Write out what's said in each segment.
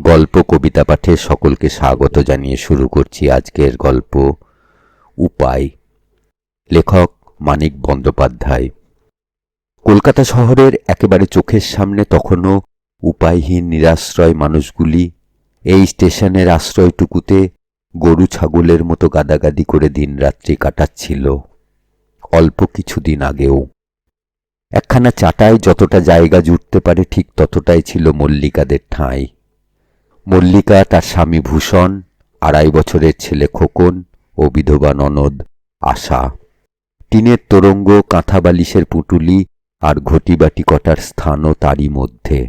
গল্প কবিতা পাঠে সকলকে স্বাগত জানিয়ে শুরু করছি আজকের গল্প উপায়। লেখক মানিক বন্দ্যোপাধ্যায়। কলকাতা শহরের একেবারে চোখের সামনে তখনও উপায়হীন নিরাশ্রয় মানুষগুলি এই স্টেশনের আশ্রয়টুকুতে গরু ছাগলের মতো গাদাগাদি করে দিনরাত্রি কাটাচ্ছিল অল্প কিছুদিন আগেও। একখানা চাটায় যতটা জায়গা জুটতে পারে ঠিক ততটাই ছিল মল্লিকাদের ঠাঁই। মল্লিকা, তার স্বামী ভূষণ, আড়াই বছরের ছেলে খোকন ও বিধবা ননদ আশা। টিনের তোরঙ্গ কাঁথা বালিশের পুটুলি আর ঘটিবাটি কটার স্থানও তারই মধ্যে।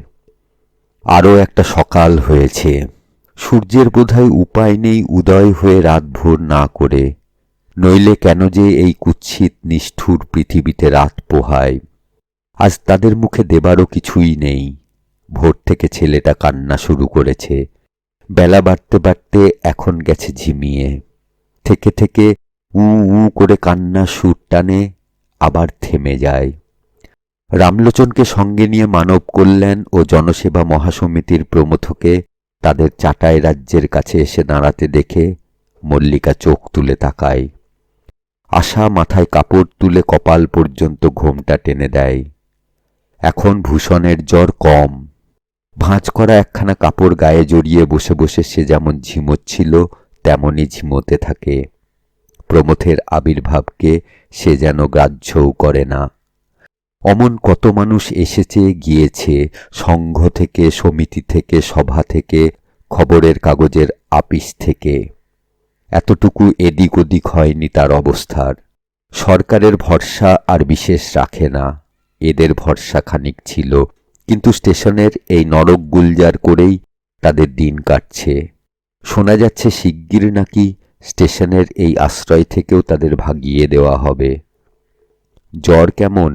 আরও একটা সকাল হয়েছে। সূর্যের বোধহয় উপায় নেই উদয় হয়ে রাতভোর না করে। নইলে কেন যে এই কুৎসিত, নিষ্ঠুর পৃথিবীতে রাত পোহায়। আজ তাদের মুখে দেবারও কিছুই নেই। ভোর থেকে ছেলেটা কান্না শুরু করেছে। বেলা বাড়তে বাড়তে এখন গেছে ঝিমিয়ে। থেকে থেকে উ উ করে কান্না সুর টানে, আবার থেমে যায়। রামলোচনকে সঙ্গে নিয়ে মানব কল্যাণ ও জনসেবা মহাসমিতির প্রমথকে তাদের চাটাই রাজ্যের কাছে এসে দাঁড়াতে দেখে মল্লিকা চোখ তুলে তাকায়। আশা মাথায় কাপড় তুলে কপাল পর্যন্ত ঘোমটা টেনে দেয়। এখন ভূষণের জ্বর কম। ভাঁজ করা একখানা কাপড় গায়ে জড়িয়ে বসে বসে সে যেমন ঝিমোচ্ছিল, তেমনই ঝিমোতে থাকে। প্রমথের আবির্ভাবকে সে যেন গ্রাহ্যও করে না। অমন কত মানুষ এসেছে, গিয়েছে, সংঘ থেকে, সমিতি থেকে, সভা থেকে, খবরের কাগজের আপিস থেকে। এতটুকু এদিক ওদিক হয়নি তার অবস্থার। সরকারের ভরসা আর বিশেষ রাখে না। এদের ভরসা খানিক ছিল। কিন্তু স্টেশনের এই নরক গুলজার করেই তাদের দিন কাটছে। শোনা যাচ্ছে শিগগির নাকি স্টেশনের এই আশ্রয় থেকেও তাদের ভাগিয়ে দেওয়া হবে। জ্বর কেমন?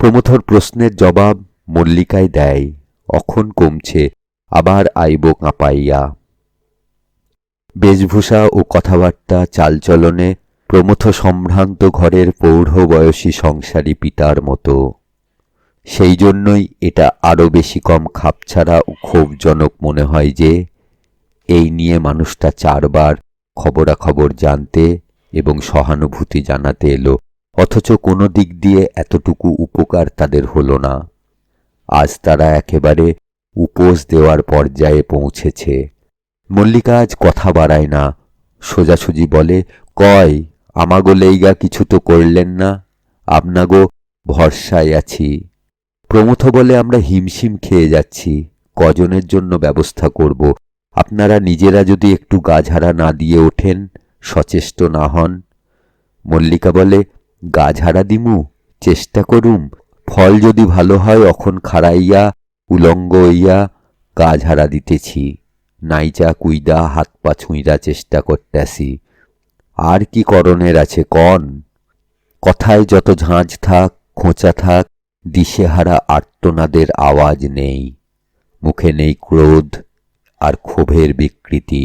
প্রমথর প্রশ্নের জবাব মল্লিকায় দেয়, অখন কমছে, আবার আইব কাঁপাইয়া। বেশভূষা ও কথাবার্তা চালচলনে প্রমথ সম্ভ্রান্ত ঘরের প্রৌঢ় বয়সী সংসারী পিতার মতো। সেই জন্যই এটা আরও বেশি কম খাপছাড়া ও ক্ষোভজনক মনে হয় যে, এই নিয়ে মানুষটা চারবার খবরাখবর জানতে এবং সহানুভূতি জানাতে এলো, অথচ কোনো দিক দিয়ে এতটুকু উপকার তাদের হলো না। আজ তারা একেবারে উপোস দেওয়ার পর্যায়ে পৌঁছেছে। মল্লিকা আজ কথা বাড়ায় না, সোজাসুজি বলে, কয়, আমাগো লেইগা কিছু তো করলেন না, আপনাগো ভরসায় আছি। প্রমথ বলে আমরা হিমশিম খেয়ে যাচ্ছি। কজনের জন্য ব্যবস্থা করব। আপনারা নিজেরা যদি একটু গাঝাড়া না দিয়ে ওঠেন, সচেষ্ট না হন। মল্লিকা বলে গাঝাড়া দিমু, চেষ্টা করুম। ফল যদি ভালো হয়, অখন খাড়াইয়া, উলঙ্গ হইয়া গাঝাড়া দিতেছি। নাইচা, কুইদা হাত পা ছুঁইরা চেষ্টা করতেছি। আর কি করণের আছে, কন? কথায় যত ঝাঁঝ থাক, খোঁচা থাক দিশেহারা আর্তনাদের আওয়াজ নেই। মুখে নেই ক্রোধ আর ক্ষোভের বিকৃতি।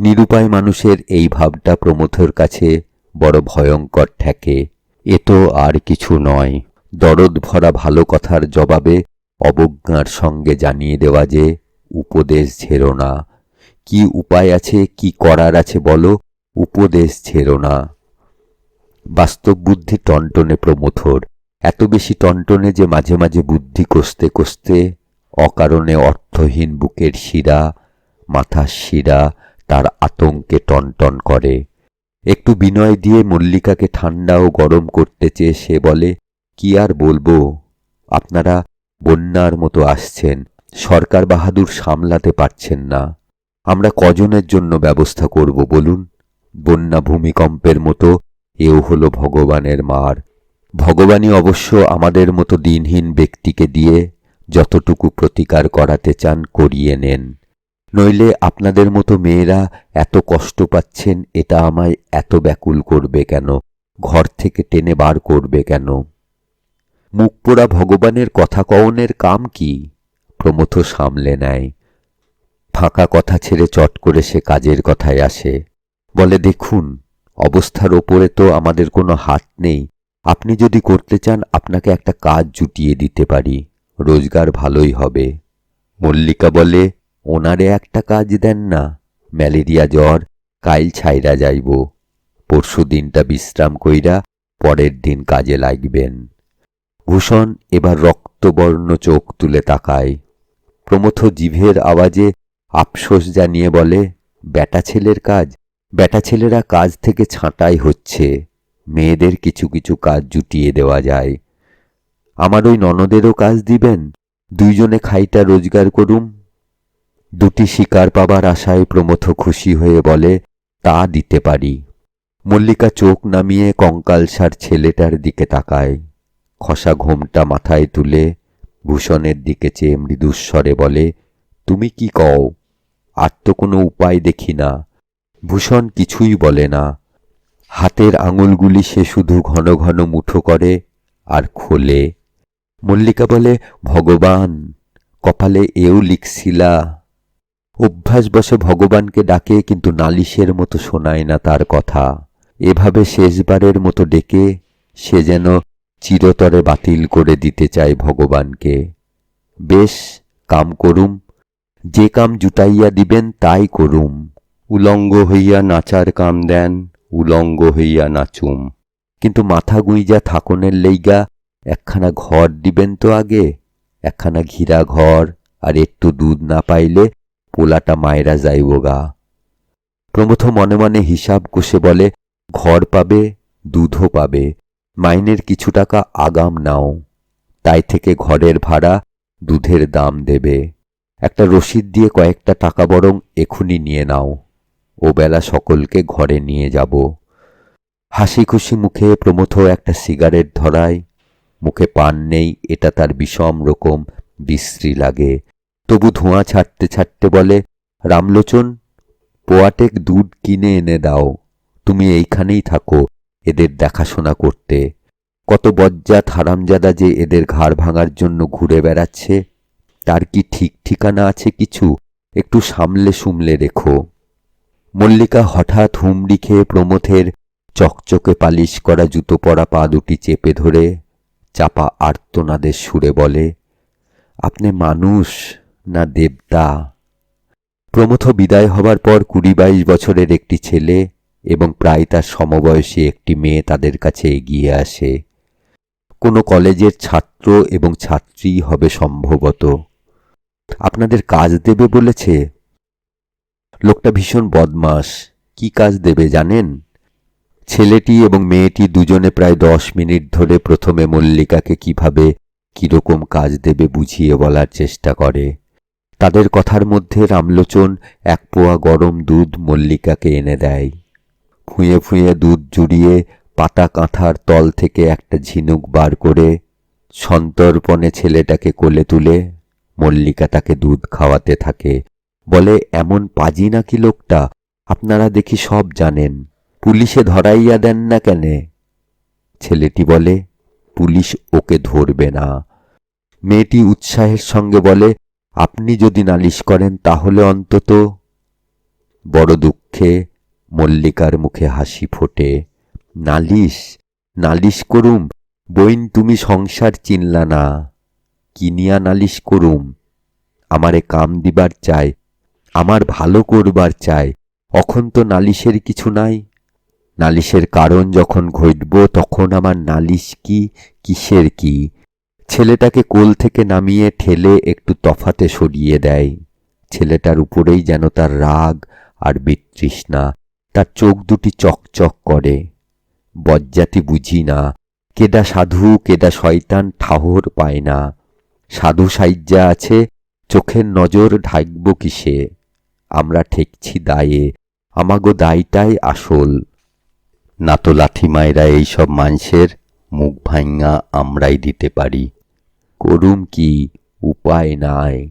নিরুপায় মানুষের এই ভাবটা প্রমথর কাছে বড় ভয়ঙ্কর ঠেকে। এ তো আর কিছু নয়। দরদ ভরা ভালো কথার জবাবে অবজ্ঞার সঙ্গে জানিয়ে দেওয়া যে উপদেশ ছেড়ো না। কি উপায় আছে, কি করার আছে বলো, উপদেশ ছেড়ো না। বাস্তব বুদ্ধি টনটনে প্রমথর এত বেশি টনটনে যে মাঝে মাঝে বুদ্ধি কষতে কষতে অকারণে অর্থহীন বুকের শিরা, মাথার শিরা তার আতঙ্কে টনটন করে। একটু বিনয় দিয়ে মল্লিকাকে ঠান্ডা ও গরম করতে চেয়ে সে বলে, কি আর বলব? আপনারা বন্যার মতো আসছেন, সরকার বাহাদুর সামলাতে পারছেন না। আমরা কজনের জন্য ব্যবস্থা করব বলুন? বন্যা ভূমিকম্পের মতো এও হলো ভগবানের মার। ভগবানই অবশ্য আমাদের মতো দিনহীন ব্যক্তিকে দিয়ে যতটুকু প্রতিকার করাতে চান করিয়ে নেন। নইলে আপনাদের মতো মেয়েরা এত কষ্ট পাচ্ছেন, এটা আমায় এত ব্যাকুল করবে কেন? ঘর থেকে টেনে বার করবে কেন? মুখ পোড়া ভগবানের কথা কওনের কাম কি? প্রমথ সামলে নেয়। ফাঁকা কথা ছেড়ে চট করে সে কাজের কথায় আসে। বলে, দেখুন, অবস্থার ওপরে তো আমাদের কোনো হাত নেই। আপনি যদি করতে চান, আপনাকে একটা কাজ জুটিয়ে দিতে পারি। রোজগার ভালোই হবে। মল্লিকা বলে, ওনারে একটা কাজ দেন না। ম্যালেরিয়া জ্বর, কাইল ছাইরা যাইব। পরশু দিনটা বিশ্রাম কইরা পরের দিন কাজে লাগবেন। ভূষণ এবার রক্তবর্ণ চোখ তুলে তাকায়। প্রমথ জিভের আওয়াজে আফসোস জানিয়ে বলে, বেটা ছেলের কাজ? বেটা ছেলেরা কাজ থেকে ছাঁটাই হচ্ছে। মেয়েদের কিছু কিছু কাজ জুটিয়ে দেওয়া যায়। আমার ওই ননদেরও কাজ দিবেন? দুইজনে খাইটা রোজগার করুম? দুটি শিকার পাবার আশায় প্রমথ খুশি হয়ে বলে, তা দিতে পারি। মল্লিকা চোখ নামিয়ে কঙ্কালসার ছেলেটার দিকে তাকায়। খসা ঘোমটা মাথায় তুলে ভূষণের দিকে চেয়ে মৃদুস্বরে বলে, তুমি কি কও? আর তো কোনো উপায় দেখি না। ভূষণ কিছুই বলে না। হাতের আঙুলগুলি সে শুধু ঘন ঘন মুঠো করে আর খোলে। মল্লিকা বলে, ভগবান, কপালে এও লিখছিলা। অভ্যাস বসে ভগবানকে ডাকে, কিন্তু নালিশের মতো শোনায় না তার কথা। এভাবে শেষবারের মতো ডেকে সে যেন চিরতরে বাতিল করে দিতে চায় ভগবানকে। বেশ, কাম করুম। যে কাম জুটাইয়া দিবেন, তাই করুম। উলঙ্গ হইয়া নাচার কাম দেন। উলঙ্গ হইয়া নাচুম। কিন্তু মাথা গুঁইজা থাকনের লেইগা একখানা ঘর দিবেন তো আগে? একখানা ঘিরা ঘর, আর একটু দুধ না পাইলে পোলাটা মায়েরা যাইব গা। প্রমথ মনে মনে হিসাব কষে বলে, ঘর পাবে, দুধও পাবে, মাইনের কিছু টাকা আগাম নাও। তাই থেকে ঘরের ভাড়া দুধের দাম দেবে। একটা রসিদ দিয়ে কয়েকটা টাকা বরং এখুনি নিয়ে নাও। ও বেলা সকলকে ঘরে নিয়ে যাব। হাসি খুশি মুখে প্রমথ একটা সিগারেট ধরায়। মুখে পান নেই, এটা তার বিষম রকম বিশ্রী লাগে। তবু ধোঁয়া ছাড়তে ছাড়তে বলে, রামলোচন, পোয়াটেক দুধ কিনে এনে দাও। তুমি এইখানেই থাকো এদের দেখাশোনা করতে। কত বজ্জাত হারামজাদা যে এদের ঘাড় ভাঙার জন্য ঘুরে বেড়াচ্ছে, তার কি ঠিক ঠিকানা আছে কিছু? একটু সামলে সুমলে রেখো। মল্লিকা হঠাৎ হুমড়ি খেয়ে প্রমথের চকচকে পালিশ করা জুতো পরা পা দুটি চেপে ধরে চাপা আর্তনাদের সুরে বলে, আপনি মানুষ না দেবতা? প্রমথ বিদায় হবার পর কুড়ি বাইশ বছরের একটি ছেলে এবং প্রায় তার সমবয়সী একটি মেয়ে তাদের কাছে এগিয়ে আসে। কোনো কলেজের ছাত্র এবং ছাত্রী হবে সম্ভবত। আপনাদের কাজ দেবে বলেছে? লোকটা ভীষণ বদমাস কি কাজ দেবে জানেন? ছেলেটি এবং মেয়েটি দুজনে প্রায় দশ মিনিট ধরে প্রথমে মল্লিকাকে কীভাবে, কীরকম কাজ দেবে বুঝিয়ে বলার চেষ্টা করে। তাদের কথার মধ্যে রামলোচন এক পোয়া গরম দুধ মল্লিকাকে এনে দেয়। ফুঁয়ে ফুঁয়ে দুধ জুড়িয়ে পাতা কাঁথার তল থেকে একটা ঝিনুক বার করে সন্তর্পণে ছেলেটাকে কোলে তুলে মল্লিকা তাকে দুধ খাওয়াতে থাকে। বলে, এমন পাজি নাকি লোকটা? আপনারা দেখি সব জানেন। পুলিশে ধরাইয়া দেন না কেনে? ছেলেটি বলে, পুলিশ ওকে ধরবে না। মেয়েটি উৎসাহের সঙ্গে বলে, আপনি যদি নালিশ করেন তাহলে অন্তত বড় দুঃখে মল্লিকার মুখে হাসি ফোটে। নালিশ নালিশ করুম, বইন তুমি সংসার চিনলা না। কিনিয়া নালিশ করুম। আমারে কাম দিবার চাই। আমার ভালো করবার চাই। অখন তো নালিশের কিছু নাই। নালিশের কারণ যখন ঘটব, তখন আমার নালিশ কি, কিসের কি? ছেলেটাকে কোল থেকে নামিয়ে ঠেলে একটু তফাতে সরিয়ে দেয়। ছেলেটার উপরেই যেন তার রাগ আর বিতৃষ্ণা, তার চোখ দুটি চকচক করে। বজ্জাতি বুঝি না কেদা সাধু কেদা শয়তান ঠাহর পায় না। সাধু সাইজ্জা আছে, চোখের নজর ঢাকব কিসে? আমরা ঠেকছি দায়ে, আমাগো দায়টাই আসল। না তো লাঠি মায়েরা এইসব মানুষের মুখ ভাঙা আমরাই দিতে পারি। করুম কি? উপায় নাই।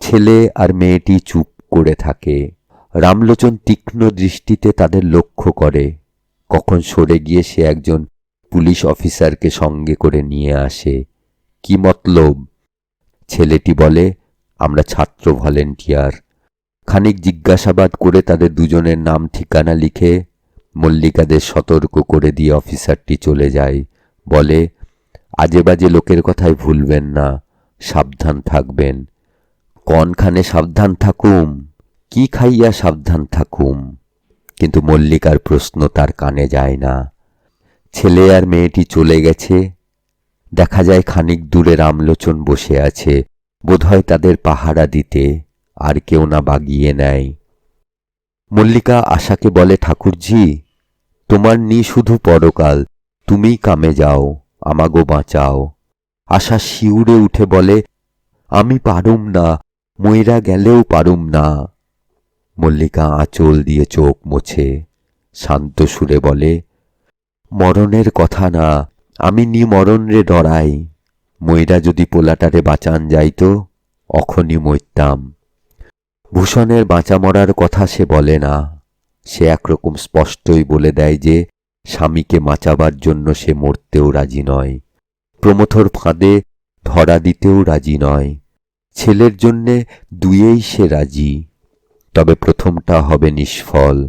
ছেলে আর মেয়েটি চুপ করে থাকে। রামলোচন তীক্ষ্ণ দৃষ্টিতে তাদের লক্ষ্য করে। কখন সরে গিয়ে সে একজন পুলিশ অফিসারকে সঙ্গে করে নিয়ে আসে। কি মতলব? ছেলেটি বলে, আমরা ছাত্র ভলেন্টিয়ার। খানিক জিজ্ঞাসাবাদ করে তাদের দুজনের নাম, ঠিকানা লিখে মল্লিকাদের সতর্ক করে দিয়ে অফিসারটি চলে যায়। বলে আজে বাজে লোকের কথায় ভুলবেন না, সাবধান থাকবেন। কনখানে সাবধান থাকুম, কি খাইয়া সাবধান থাকুম? কিন্তু মল্লিকার প্রশ্ন তার কানে যায় না। ছেলে আর মেয়েটি চলে গেছে। দেখা যায় খানিক দূরে রামলোচন বসে আছে। বোধহয় তাদের পাহারা দিতে। আর কেউ না বাগিয়ে নেয়। মল্লিকা আশাকে বলে, ঠাকুরজি, তোমার নি শুধু পরকাল, তুমিই কামে যাও, আমাগো বাঁচাও। আশা শিউরে উঠে বলে, আমি পারুম না ময়রা গেলেও পারুম না। মল্লিকা আঁচল দিয়ে চোখ মোছে, শান্ত সুরে বলে, মরণের কথা না, আমি নি মরণ রে ডরাই। ময়রা যদি পোলাটারে বাঁচান যাইতো, অখনি মরতাম। ভূষণের বাঁচা মরার কথা সে বলে না। সে একরকম স্পষ্টই বলে দেয় যে, স্বামীকে বাঁচাবার জন্য সে মরতেও রাজি নয়। প্রমথর ফাঁদে ধরা দিতেও রাজি নয়। ছেলের জন্যে দুয়েই সে রাজি। তবে প্রথমটা হবে নিষ্ফল।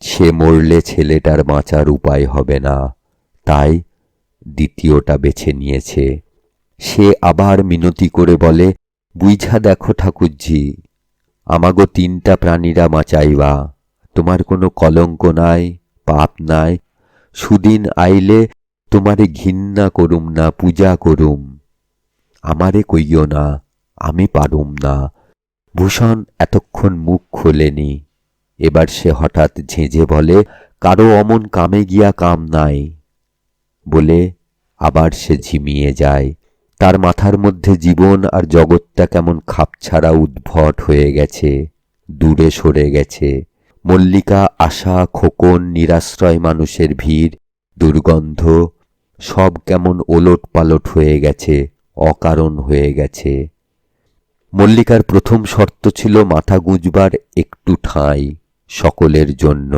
সে মরলে ছেলেটার বাঁচার উপায় হবে না। তাই দ্বিতীয়টা বেছে নিয়েছে। সে আবার মিনতি করে বলে, বুঝা দেখো ঠাকুরজি আমাগো তিনটা প্রাণীরা বাঁচাইবা। তোমার কোনো কলঙ্ক নাই, পাপ নাই। সুদিন আইলে তোমারে ঘিন্না করুম না, পূজা করুম। আমারে কইও না, আমি পারুম না। ভূষণ এতক্ষণ মুখ খোলেনি। এবার সে হঠাৎ ঝেঁঝে বলে, কারও অমন কামে গিয়া কাম নাই। বলে আবার সে ঝিমিয়ে যায়। তার মাথার মধ্যে জীবন আর জগৎটা কেমন খাপছাড়া উদ্ভট হয়ে গেছে, দূরে সরে গেছে। মল্লিকা, আশা, খোকন, নিরাশ্রয় মানুষের ভিড়, দুর্গন্ধ, সব কেমন ওলট পালট হয়ে গেছে, অকারণ হয়ে গেছে। মল্লিকার প্রথম শর্ত ছিল মাথা গুঁজবার একটু ঠাঁই সকলের জন্য।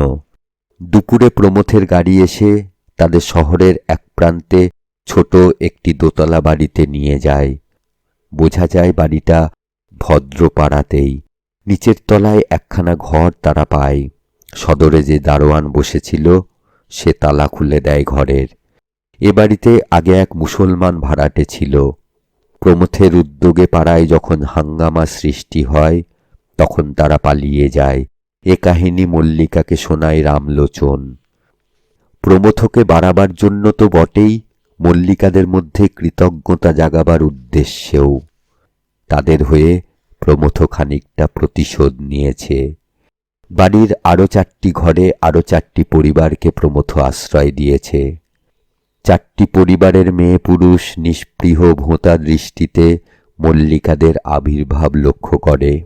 দুপুরে প্রমথের গাড়ি এসে তাদের শহরের এক প্রান্তে ছোট একটি দোতলা বাড়িতে নিয়ে যায়। বোঝা যায় বাড়িটা ভদ্রপাড়াতেই। নিচের তলায় একখানা ঘর তারা পায়। সদরে যে দারোয়ান বসেছিল, সে তালা খুলে দেয় ঘরের। এ বাড়িতে আগে এক মুসলমান ভাড়াটে ছিল। প্রমথের উদ্যোগে পাড়ায় যখন হাঙ্গামা সৃষ্টি হয়, তখন তারা পালিয়ে যায়। এ কাহিনী মল্লিকাকে শোনায় রামলোচন। প্রমথকে বাড়াবার জন্য তো বটেই মল্লিকাদের মধ্যে কৃতজ্ঞতা জাগাবার উদ্দেশ্যেও তাদের হয়ে প্রমথ খানিকটা প্রতিশোধ নিয়েছে। বাড়ির আরও চারটি ঘরে আরও চারটি পরিবারকে প্রমথ আশ্রয় দিয়েছে। চারটি পরিবারের মেয়ে পুরুষ নিষ্পৃহ ভোঁতা দৃষ্টিতে মল্লিকাদের আবির্ভাব লক্ষ্য করে।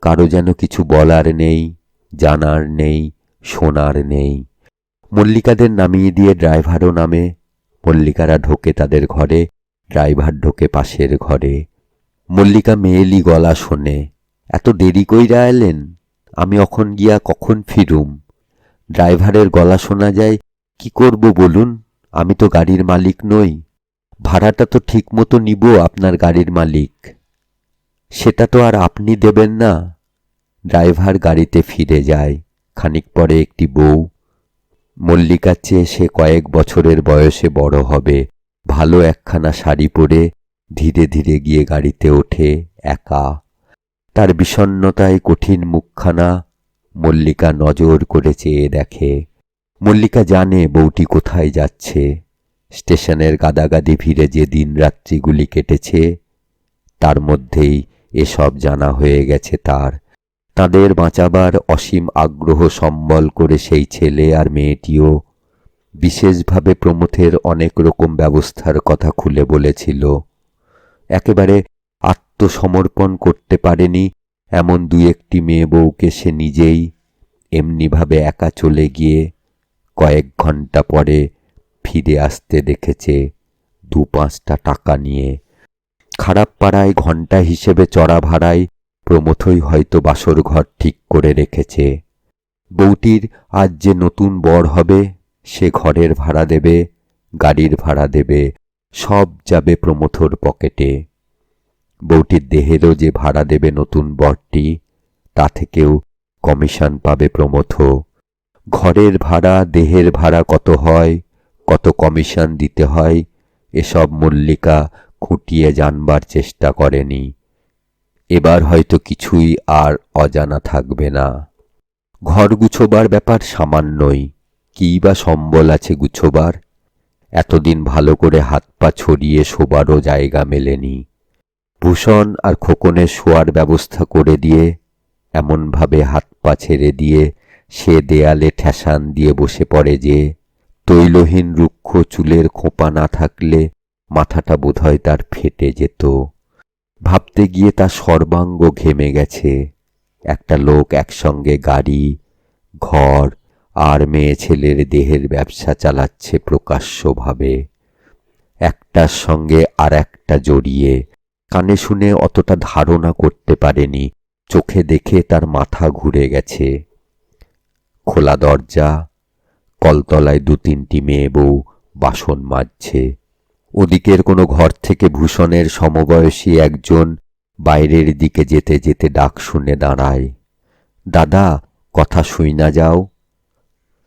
কারও যেন কিছু বলার নেই, জানার নেই, শোনার নেই। মল্লিকাদের নামিয়ে দিয়ে ড্রাইভারও নামে। মল্লিকারা ঢোকে তাদের ঘরে, ড্রাইভার ঢোকে পাশের ঘরে। মল্লিকা মেয়েলি গলা শোনে, এত দেরি কইরা এলেন? আমি অখন গিয়া কখন ফিরুম? ড্রাইভারের গলা শোনা যায়, কি করব বলুন? আমি তো গাড়ির মালিক নই। ভাড়াটা তো ঠিক মতো নিব আপনার গাড়ির মালিক। সেটা তো আর আপনি দেবেন না। ড্রাইভার গাড়িতে ফিরে যায়। খানিক পরে একটি বউ মল্লিকার চেয়ে সে কয়েক বছরের বয়সে বড় হবে। ভালো একখানা শাড়ি পরে ধীরে ধীরে গিয়ে গাড়িতে ওঠে একা। তার বিষণ্নতায় কঠিন মুখখানা মল্লিকা নজর করে চেয়ে দেখে। মল্লিকা জানে বউটি কোথায় যাচ্ছে। স্টেশনের গাদাগাদি ভিড়ে যে দিন রাত্রিগুলি কেটেছে, তার মধ্যেই এসব জানা হয়ে গেছে তার। তাদের বাঁচাবার অসীম আগ্রহ সম্বল করে সেই ছেলে আর মেয়েটিও বিশেষভাবে প্রমথের অনেক রকম ব্যবস্থার কথা খুলে বলেছিল। একেবারে আত্মসমর্পণ করতে পারেনি এমন দু একটি মেয়ে বউকে সে নিজেই এমনিভাবে একা চলে গিয়ে কয়েক ঘণ্টা পরে ফিরে আসতে দেখেছে দু পাঁচটা টাকা নিয়ে। খারাপ পাড়ায় ঘণ্টা হিসেবে চড়া ভাড়ায় প্রমথই হয়তো বাসর ঘর ঠিক করে রেখেছে। বউটির আজ যে নতুন বর হবে, সে ঘরের ভাড়া দেবে, গাড়ির ভাড়া দেবে, সব যাবে প্রমথর পকেটে। বউটির দেহেরও যে ভাড়া দেবে নতুন বরটি, তা থেকেও কমিশন পাবে প্রমথ। ঘরের ভাড়া, দেহের ভাড়া কত হয়, কত কমিশন দিতে হয়, এসব মল্লিকা খুঁটিয়ে জানবার চেষ্টা করেনি। এবার হয়তো কিছুই আর অজানা থাকবে না। ঘর গুছোবার ব্যাপার সামান্যই। কী বা সম্বল আছে গুছোবার? এতদিন ভালো করে হাত পা ছড়িয়ে শোবারও জায়গা মেলেনি। ভূষণ আর খোকনের শোয়ার ব্যবস্থা করে দিয়ে, এমনভাবে হাত পা ছেড়ে দিয়ে সে দেয়ালে ঠেসান দিয়ে বসে পড়ে যে, তৈলহীন রুক্ষ চুলের খোঁপা না থাকলে মাথাটা বোধহয় তার ফেটে যেত। ভাবতে গিয়ে তার সর্বাঙ্গ ঘেমে গেছে। একটা লোক একসঙ্গে গাড়ি, ঘর আর মেয়ে ছেলের দেহের ব্যবসা চালাচ্ছে প্রকাশ্যভাবে। একটার সঙ্গে আর একটা জড়িয়ে কানে শুনে অতটা ধারণা করতে পারেনি, চোখে দেখে তার মাথা ঘুরে গেছে। খোলা দরজা, কলতলায় দু তিনটি মেয়ে বউ বাসন মাজছে। ওদিকের কোনো ঘর থেকে ভূষণের সমবয়সী একজন বাইরের দিকে যেতে যেতে ডাক শুনে দাঁড়ায়। দাদা, কথা শুই না যাও।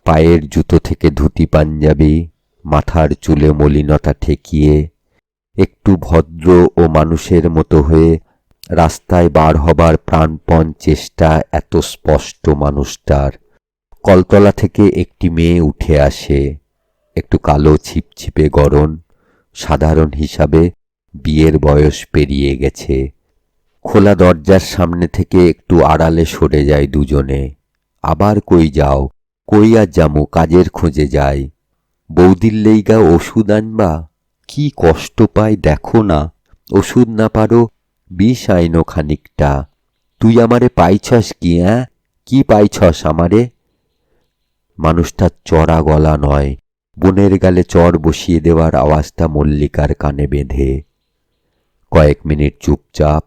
পায়ের জুতো থেকে ধুতি পাঞ্জাবি, মাথার চুলে মলিনতা ঠেকিয়ে, একটু ভদ্র ও মানুষের মতো হয়ে রাস্তায় বার হবার প্রাণপণ চেষ্টা এত স্পষ্ট মানুষটার। কলতলা থেকে একটি মেয়ে উঠে আসে, একটু কালো ছিপছিপে গরণ সাধারণ হিসাবে বিয়ের বয়স পেরিয়ে গেছে। খোলা দরজার সামনে থেকে একটু আড়ালে সরে যায় দুজনে। আবার কই যাও, কই আর জামু কাজের খোঁজে যাই। বৌদির লেইগা ওষুধ আনবা? কি কষ্ট পায় দেখো না। ওষুধ না পারো, বিষ আইনো খানিকটা। তুই আমারে পাইছস কি হ্যাঁ কি পাইছস আমারে? মানুষটার চড়া গলা নয়। বনের গালে চর বসিয়ে দেওয়ার আওয়াজটা মল্লিকার কানে বেঁধে। কয়েক মিনিট চুপচাপ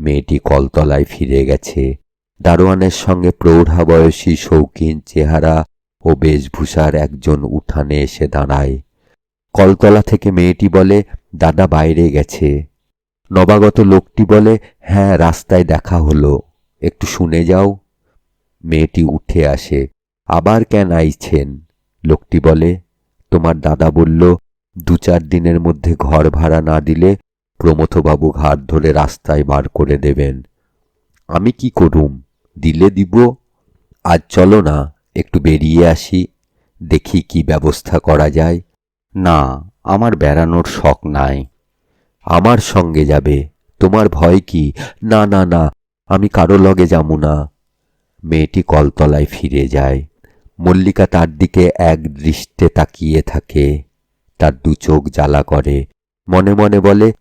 মেয়েটি কলতলায় ফিরে গেছে। দারোয়ানের সঙ্গে প্রৌঢ়া বয়সী শৌখিন চেহারা ও বেশভূষার একজন উঠানে এসে দাঁড়ায়। কলতলা থেকে মেয়েটি বলে, দাদা বাইরে গেছে। নবাগত লোকটি বলে হ্যাঁ রাস্তায় দেখা হলো। একটু শুনে যাও। মেয়েটি উঠে আসে। আবার কেন আইছেন? লোকটি বলে তোমার দাদা বলল, দু চার দিনের মধ্যে ঘর ভাড়া না দিলে প্রমথবাবু ঘাট ধরে রাস্তায় বার করে দেবেন। আমি কি করুম? দিলে দিব? আজ চলো না, একটু বেরিয়ে আসি, দেখি কি ব্যবস্থা করা যায়। না, আমার বেড়ানোর শখ নাই। আমার সঙ্গে যাবে। তোমার ভয় কি? না না না, আমি কারও লগে যামু না। মেয়েটি কলতলায় ফিরে যায়। মল্লিকা তার দিকে এক দৃষ্টে তাকিয়ে থাকে। তার দু চোখ জ্বালা করে। মনে মনে বলে,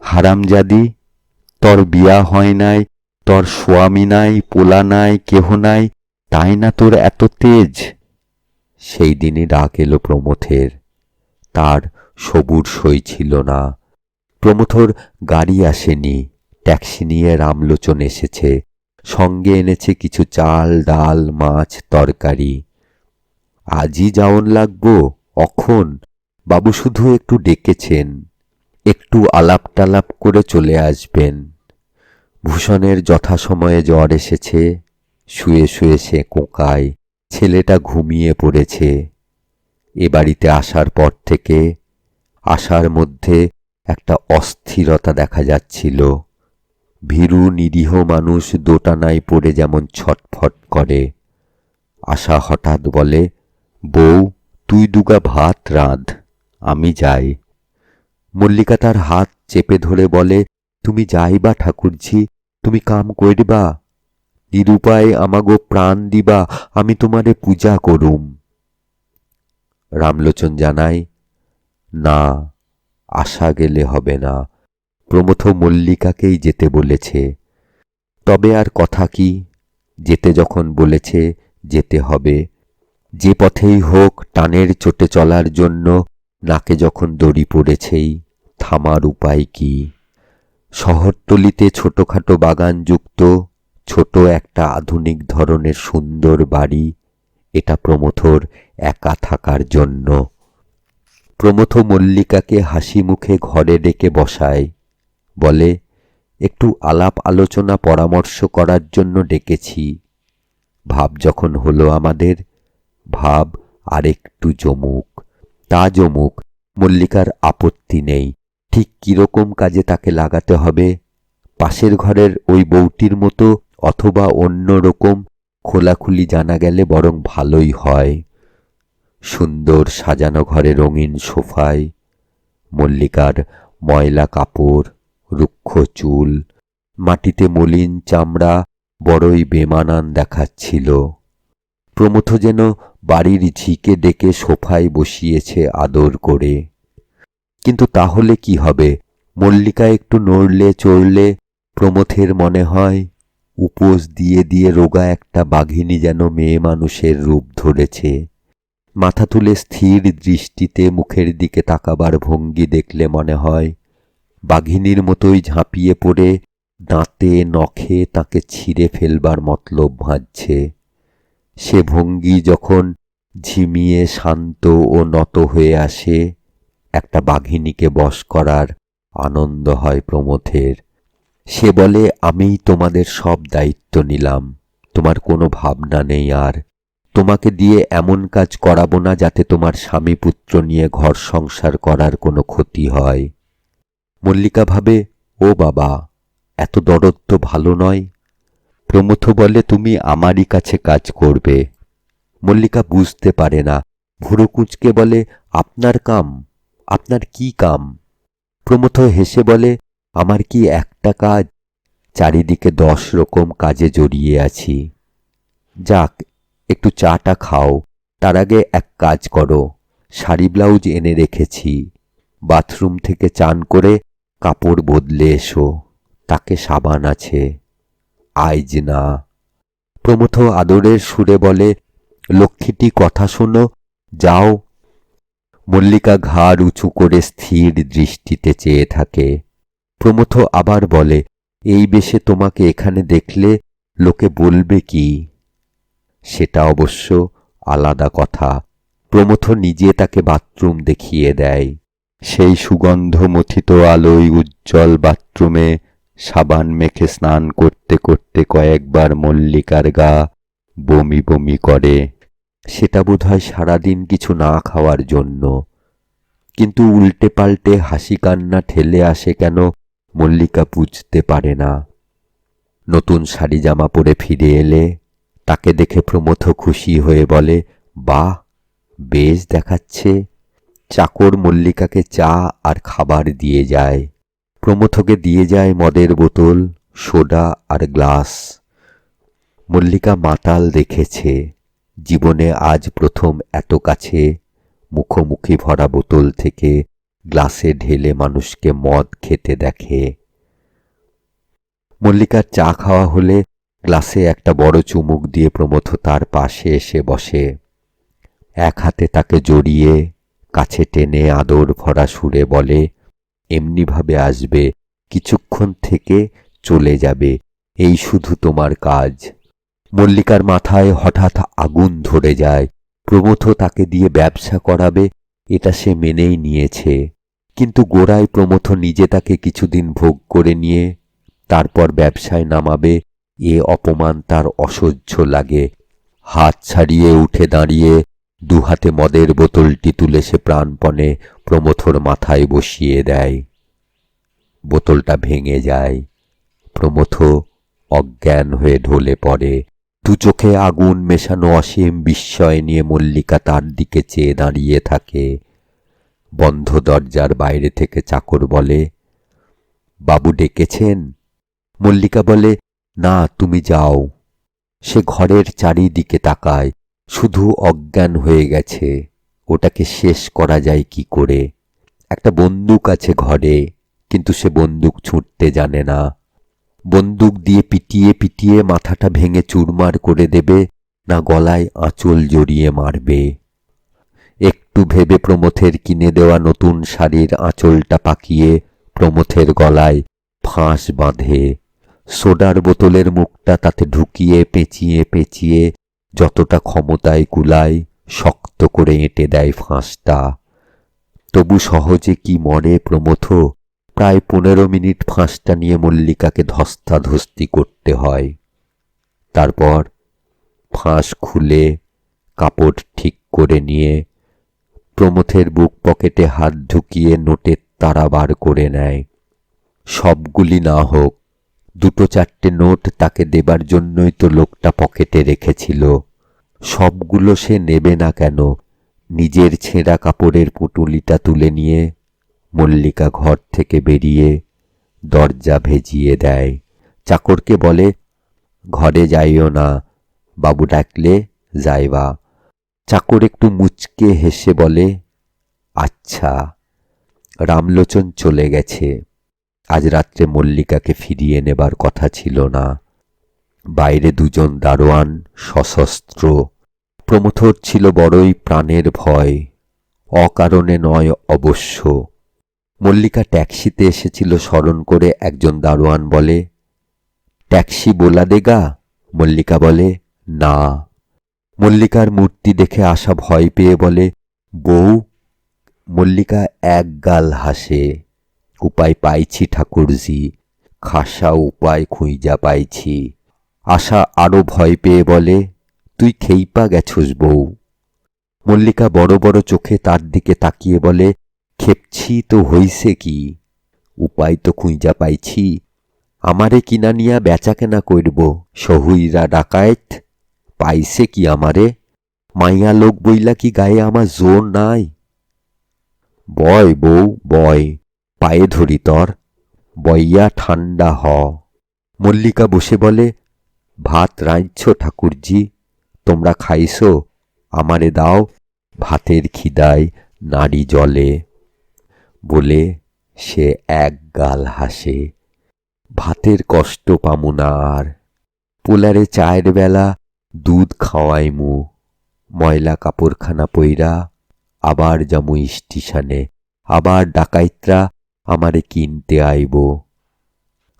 হারামজাদি, তোর বিয়া হয় নাই, তোর স্বামী নাই, পোলা নাই, কেহ নাই, তাই না তোর এত তেজ? সেই দিনই ডাক এলো প্রমথের। তার সবুর সই ছিল না। প্রমথর গাড়ি আসেনি, ট্যাক্সি নিয়ে রামলোচন এসেছে। সঙ্গে এনেছে কিছু চাল, ডাল, মাছ, তরকারি। আজই যাওন লাগবো, অখন। বাবু শুধু একটু ডেকেছেন, একটু আলাপ টালাপ করে চলে আসবেন। ভূষণের যথাসময়ে জ্বর এসেছে, শুয়ে শুয়ে সে কোঁকায় ছেলেটা ঘুমিয়ে পড়েছে। এ বাড়িতে আসার পর থেকে আসার মধ্যে একটা অস্থিরতা দেখা যাচ্ছিল। ভীরু, নিরীহ মানুষ দোটানায় পড়ে যেমন ছটফট করে। আশা হঠাৎ বলে বউ, তুই দুগা ভাত রাঁধ, আমি যাই। মল্লিকা তার হাত চেপে ধরে বলে, তুমি যাইবা ঠাকুরঝি, তুমি কাম করিবা। নিরুপায় আমাগো প্রাণ দিবা, আমি তোমারে পূজা করুম। রামলোচন জানায়, না, আশা গেলে হবে না। প্রমথ মল্লিকাকেই যেতে বলেছে। তবে আর কথা কি? যেতে যখন বলেছে, যেতে হবে। যে পথেই হোক টানের চোটে চলার জন্য নাকে যখন দড়ি পড়েছেই, থামার উপায় কি? শহরতলিতে ছোটখাটো বাগানযুক্ত, ছোট একটা আধুনিক ধরনের সুন্দর বাড়ি, এটা প্রমথর একা থাকার জন্য। প্রমথ মল্লিকাকে হাসি মুখে ঘরে ডেকে বসায়। বলে, একটু আলাপ আলোচনা পরামর্শ করার জন্য ডেকেছি। ভাব যখন হলো আমাদের ভাব আরেকটু জমুক তা জমুক মল্লিকার আপত্তি নেই। ঠিক কীরকম কাজে তাকে লাগাতে হবে? পাশের ঘরের ওই বউটির মতো অথবা অন্য রকম খোলাখুলি জানা গেলে বরং ভালোই হয়। সুন্দর সাজানো ঘরে রঙিন সোফায়, মল্লিকার ময়লা কাপড়, রুক্ষ চুল, মাটিতে মলিন চামড়া বড়ই বেমানান দেখাচ্ছিল। প্রমথ যেন বাড়ির ঝিকে ডেকে সোফায় বসিয়েছে আদর করে। কিন্তু তাহলে কি হবে? মল্লিকা একটু নড়লে চড়লে প্রমথের মনে হয়, উপোস দিয়ে দিয়ে রোগা একটা বাঘিনী যেন মেয়ে মানুষের রূপ ধরেছে। মাথা তুলে স্থির দৃষ্টিতে মুখের দিকে তাকাবার ভঙ্গি দেখলে মনে হয়, বাঘিনীর মতোই ঝাঁপিয়ে পড়ে দাঁতে নখে তাকে ছিঁড়ে ফেলবার মতলব ভাঁজছে। সে ভঙ্গি যখন ঝিমিয়ে শান্ত ও নত হয়ে আসে, একটা বাঘিনীকে বশ করার আনন্দ হয় প্রমথের সে বলে, আমিই তোমাদের সব দায়িত্ব নিলাম, তোমার কোনো ভাবনা নেই আর। তোমাকে দিয়ে এমন কাজ করাবো না যাতে তোমার স্বামী পুত্র নিয়ে ঘর সংসার করার কোনো ক্ষতি হয়। মল্লিকা ভাবে, ও বাবা, এত দরদ তো ভালো নয় প্রমথ বলে তুমি আমারই কাছে কাজ করবে। মল্লিকা বুঝতে পারে না। ভুরু কুঁচকে বলে, আপনার কাম? আপনার কি কাম? প্রমথ হেসে বলে, আমার কি একটা কাজ? চারিদিকে দশ রকম কাজে জড়িয়ে আছি। যাক, একটু চাটা খাও। তার আগে এক কাজ করো। শাড়ি, ব্লাউজ এনে রেখেছি। বাথরুম থেকে চান করে কাপড় বদলে এসো। তাকে সাবান আছে। আইজ না প্রমথ আদরের সুরে বলে, লক্ষ্মীটি কথা শোনো, যাও। মল্লিকা ঘাড় উঁচু করে স্থির দৃষ্টিতে চেয়ে থাকে। প্রমথ আবার বলে, এই বেশে তোমাকে এখানে দেখলে লোকে বলবে কি? সেটা অবশ্য আলাদা কথা। প্রমথ নিজে তাকে বাথরুম দেখিয়ে দেয়। সেই সুগন্ধ মথিত আলোয় উজ্জ্বল বাথরুমে সাবান মেখে স্নান করতে করতে কয়েকবার মল্লিকার গা বমি বমি করে। সেটা বোধ হয় সারাদিন কিছু না খাওয়ার জন্য। কিন্তু উল্টে পাল্টে হাসি কান্না ঠেলে আসে কেন মল্লিকা বুঝতে পারে না। নতুন শাড়ি জামা পরে ফিরে এলে তাকে দেখে প্রমথ খুশি হয়ে বলে, বাহ, বেশ দেখাচ্ছে। চাকর মল্লিকাকে চা আর খাবার দিয়ে যায়। প্রমথকে দিয়ে যায় মদের বোতল, সোডা আর গ্লাস। মল্লিকা মাতাল দেখেছে, জীবনে আজ প্রথম এত কাছে, মুখোমুখি ভরা বোতল থেকে গ্লাসে ঢেলে মানুষকে মদ খেতে দেখে। মল্লিকার চা খাওয়া হলে গ্লাসে একটা বড় চুমুক দিয়ে প্রমথ তার পাশে এসে বসে। এক হাতে তাকে জড়িয়ে কাছে টেনে আদর ভরা সুরে বলে এমনিভাবে আসবে, কিছুক্ষণ থেকে চলে যাবে। এই শুধু তোমার কাজ। মল্লিকার মাথায় হঠাৎ আগুন ধরে যায়। প্রমথ তাকে দিয়ে ব্যবসা করাবে, এটা সে মেনেই নিয়েছে। কিন্তু গোড়ায় প্রমথ নিজে তাকে কিছুদিন ভোগ করে নিয়ে, তারপর ব্যবসায় নামাবে। এ অপমান তার অসহ্য লাগে। হাত ছাড়িয়ে, উঠে দাঁড়িয়ে, দুহাতে মদের বোতলটি তুলে সে প্রাণপণে প্রমথর মাথায় বসিয়ে দেয়। বোতলটা ভেঙে যায়। প্রমথ অজ্ঞান হয়ে ঢলে পড়ে। দু চোখে আগুন মেশানো অসীম বিস্ময় নিয়ে মল্লিকা তার দিকে চেয়ে দাঁড়িয়ে থাকে। বন্ধ দরজার বাইরে থেকে চাকর বলে, বাবু ডেকেছেন? মল্লিকা বলে, না, তুমি যাও। সে ঘরের চারিদিকে তাকায়, শুধু অজ্ঞান হয়ে গেছে। ওটাকে শেষ করা যায় কি করে? একটা বন্দুক আছে ঘরে, কিন্তু সে বন্দুক ছুটতে জানে না। বন্দুক দিয়ে পিটিয়ে পিটিয়ে মাথাটা ভেঙে চুরমার করে দেবে, না গলায় আঁচল জড়িয়ে মারবে। একটু ভেবে প্রমথের কিনে দেওয়া নতুন শাড়ির আঁচলটা পাকিয়ে প্রমথের গলায় ফাঁস বাঁধে। সোডার বোতলের মুখটা তাতে ঢুকিয়ে পেঁচিয়ে পেঁচিয়ে যতটা ক্ষমতায় কুলায় শক্ত করে এঁটে দেয় ফাঁসটা। তবু সহজে কি মরে প্রমথ? প্রায় পনেরো মিনিট ফাঁসটা নিয়ে মল্লিকাকে ধস্তাধস্তি করতে হয়। তারপর ফাঁস খুলে কাপড় ঠিক করে নিয়ে প্রমথের বুক পকেটে হাত ঢুকিয়ে নোটের তারা বার করে নেয়। সবগুলি না হোক, দুটো চারটে নোট তাকে দেবার জন্যই তো লোকটা পকেটে রেখেছিল। সবগুলো সে নেবে না কেন? নিজের ছেঁড়া কাপড়ের পুটুলিটা তুলে নিয়ে মল্লিকা ঘর থেকে বেরিয়ে দরজা ভেজিয়ে দেয়। চাকরকে বলে, ঘরে যাইও না, বাবু ডাকলে যাইবা। চাকর একটু মুচকে হেসে বলে আচ্ছা। রামলোচন চলে গেছে। আজ রাত্রে মল্লিকাকে ফিরিয়ে নেবার কথা ছিল না। বাইরে দুজন দারোয়ান সশস্ত্র। প্রমথর ছিল বড়ই প্রাণের ভয়, অকারণে নয় অবশ্য। মল্লিকা ট্যাক্সিতে এসেছিল স্মরণ করে একজন দারোয়ান বলে, ট্যাক্সি বোলা দেগা মল্লিকা বলে, না। মল্লিকার মূর্তি দেখে আশা ভয় পেয়ে বলে, বউ? মল্লিকা এক গাল হাসে, উপায় পাইছি ঠাকুরজি, খাসা উপায় খুঁজা পাইছি। আশা আরও ভয় পেয়ে বলে, তুই খেইপা গেছস বউ। মল্লিকা বড় বড় চোখে তার দিকে তাকিয়ে বলে, খেপছি তো হইছে কি? উপায় তো খুঁজা পাইছি। আমারে কিনা নিয়া বেচা কেনা করব সহুইরা ডাকায়েত। পাইছে কি আমারে? মাইয়া লোক বইলা কি গায়ে আমার জোর নাই? বয় বউ, বয়, পায়ে ধরি তর, বইয়া ঠান্ডা হ। মল্লিকা বসে বলে ভাত রাঁধছ ঠাকুরজি? তোমরা খাইছো? আমারে দাও ভাতের খিদায় নাড়ি জলে। বলে সে এক গাল হাসে, ভাতের কষ্ট পামু না আর। পোলারে চায়ের বেলা দুধ খাওয়াইমু, ময়লা কাপড়খানা পইরা আবার যামু স্টেশনে আবার ডাকাইতরা আমারে কিনতে আইব।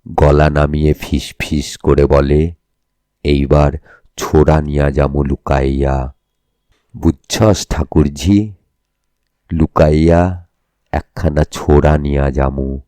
গলা নামিয়ে ফিস ফিস করে বলে এইবার ছোড়া নিয়া যামু লুকাইয়া। বুঝছস ঠাকুরঝি? লুকাইয়া একখানা ছোড়া নিয়া যামু।